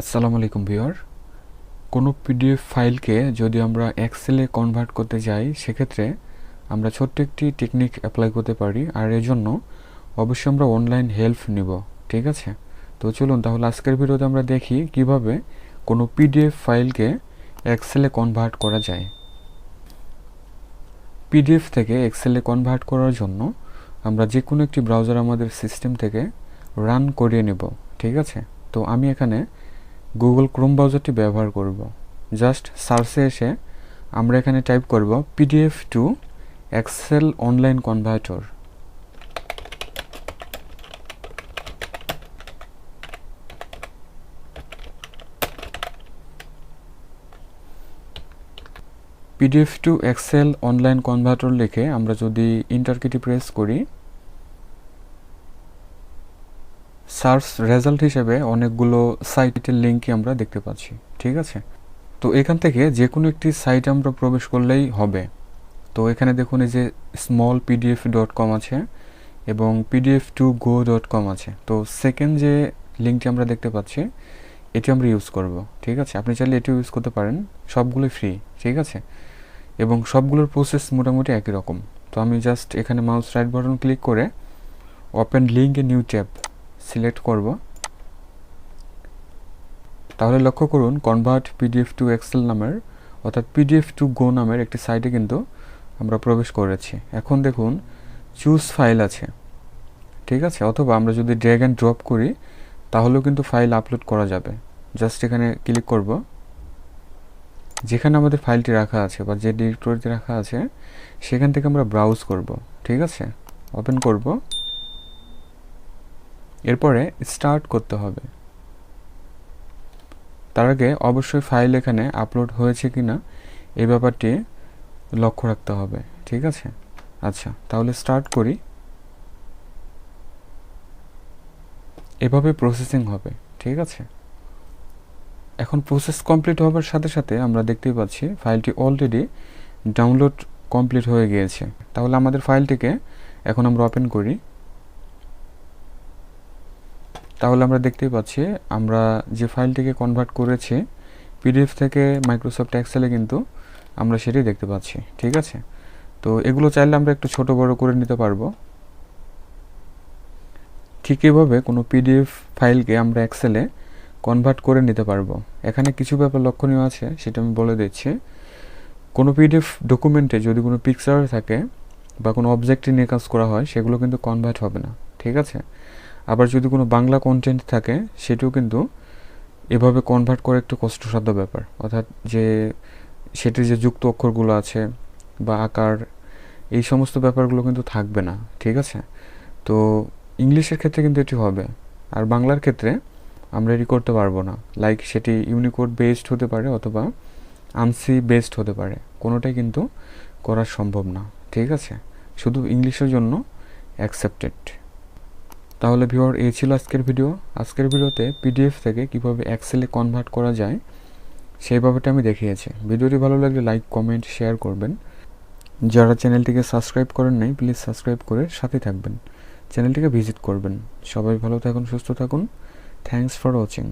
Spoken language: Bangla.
আসসালামু আলাইকুম ভিউয়ার। কোনো পিডিএফ ফাইলকে যদি আমরা এক্সেলে কনভার্ট করতে যাই, সেক্ষেত্রে আমরা ছোট্ট একটি টেকনিক অ্যাপ্লাই করতে পারি, আর এর জন্য অবশ্যই আমরা অনলাইন হেল্প নিব, ঠিক আছে? তো চলুন তাহলে আজকের ভিডিওতে আমরা দেখি কীভাবে কোনো পিডিএফ ফাইলকে এক্সেলে কনভার্ট করা যায়। পিডিএফ থেকে এক্সেলে কনভার্ট করার জন্য আমরা যে কোনো একটি ব্রাউজার আমাদের সিস্টেম থেকে রান করিয়ে নেব, ঠিক আছে? তো আমি এখানে গুগল ক্রোম ব্রাউজারটি ব্যবহার করব। জাস্ট সার্চে এসে আমরা এখানে টাইপ করব PDF to excel online converter PDF to excel online converter লিখে আমরা যদি ইন্টার কিটি প্রেস করি সার্চ রেজাল্ট হিসেবে অনেকগুলো সাইটের লিঙ্কই আমরা দেখতে পাচ্ছি, ঠিক আছে? তো এখান থেকে যে কোনো একটি সাইট আমরা প্রবেশ করলেই হবে। তো এখানে দেখুন এই যে স্মল পিডিএফ ডট কম আছে এবং PDF to go dot com আছে। তো সেকেন্ড যে লিঙ্কটি আমরা দেখতে পাচ্ছি, এটি আমরা ইউজ করব, ঠিক আছে? আপনি চাইলে এটিও ইউজ করতে পারেন, সবগুলোই ফ্রি ঠিক আছে? এবং সবগুলোর প্রসেস মোটামুটি একই রকম। তো আমি জাস্ট এখানে মাউস রাইট বাটন ক্লিক করে ওপেন লিঙ্ক এ নিউ ট্যাব সিলেক্ট করব। তাহলে লক্ষ্য করুন কনভার্ট পিডিএফ টু এক্সেল নামের, অর্থাৎ পিডিএফ টু গো নামের একটি সাইটে কিন্তু আমরা প্রবেশ করেছি। এখন দেখুন চুজ ফাইল আছে। ঠিক আছে? অথবা আমরা যদি ড্র্যাগ অ্যান্ড ড্রপ করি, তাহলেও কিন্তু ফাইল আপলোড করা যাবে। জাস্ট এখানে ক্লিক করব। যেখানে আমাদের ফাইলটি রাখা আছে বা যে ডিরেক্টরিতে রাখা আছে, সেখান থেকে আমরা ব্রাউজ করব। ঠিক আছে? ওপেন করব। এরপরে স্টার্ট করতে হবে। তার আগে অবশ্যই ফাইল এখানে আপলোড হয়েছে কি না এই ব্যাপারটি লক্ষ্য রাখতে হবে, ঠিক আছে? আচ্ছা তাহলে স্টার্ট করি। এভাবে প্রসেসিং হবে, ঠিক আছে? এখন প্রসেস কমপ্লিট হওয়ার সাথে সাথে আমরা দেখতেই পাচ্ছি ফাইলটি অলরেডি ডাউনলোড কমপ্লিট হয়ে গিয়েছে। তাহলে আমাদের ফাইলটিকে এখন আমরা ওপেন করি। তাহলে আমরা দেখতেই পাচ্ছি, আমরা যে ফাইলটিকে কনভার্ট করেছি পিডিএফ থেকে মাইক্রোসফট এক্সেলে কিন্তু আমরা সেটি দেখতে পাচ্ছি, ঠিক আছে? তো এগুলো চাইলে আমরা একটু ছোট বড় করে নিতে পারব। ঠিক এভাবে কোনো পিডিএফ ফাইলকে আমরা এক্সেলে কনভার্ট করে নিতে পারব। এখানে কিছু ব্যাপার লক্ষণীয় আছে, সেটা আমি বলে দিচ্ছি। কোনো পিডিএফ ডকুমেন্টে যদি কোনো পিকচার থাকে বা কোনো অবজেক্টে নিয়ে কাজ করা হয়, সেগুলো কিন্তু কনভার্ট হবে না, ঠিক আছে? আবার যদি কোনো বাংলা কন্টেন্ট থাকে, সেটিও কিন্তু এভাবে কনভার্ট করা একটু কষ্টসাধ্য ব্যাপার। অর্থাৎ যে সেটির যে যুক্ত অক্ষরগুলো আছে বা আকার, এই সমস্ত ব্যাপারগুলো কিন্তু থাকবে না, ঠিক আছে? তো ইংলিশের ক্ষেত্রে কিন্তু এটি হবে। আর বাংলার ক্ষেত্রে আমরা এটি করতে পারব না। লাইক সেটি ইউনিকোড বেসড হতে পারে অথবা আনসি বেসড হতে পারে। কোনোটাই কিন্তু করা সম্ভব না, ঠিক আছে? শুধু ইংলিশের জন্য অ্যাকসেপ্টেড তাহলে ভিওর এই ছিল আজকের ভিডিও। আজকের ভিডিওতে পিডিএফ থেকে কীভাবে এক্সেলে কনভার্ট করা যায় সেই ব্যাপারটা আমি দেখিয়েছি। ভিডিওটি ভালো লাগলে লাইক কমেন্ট শেয়ার করবেন। যারা চ্যানেলটিকে সাবস্ক্রাইব করেন নাই প্লিজ সাবস্ক্রাইব করে সাথে থাকবেন। চ্যানেলটিকে ভিজিট করবেন। সবাই ভালো থাকুন, সুস্থ থাকুন। Thanks for watching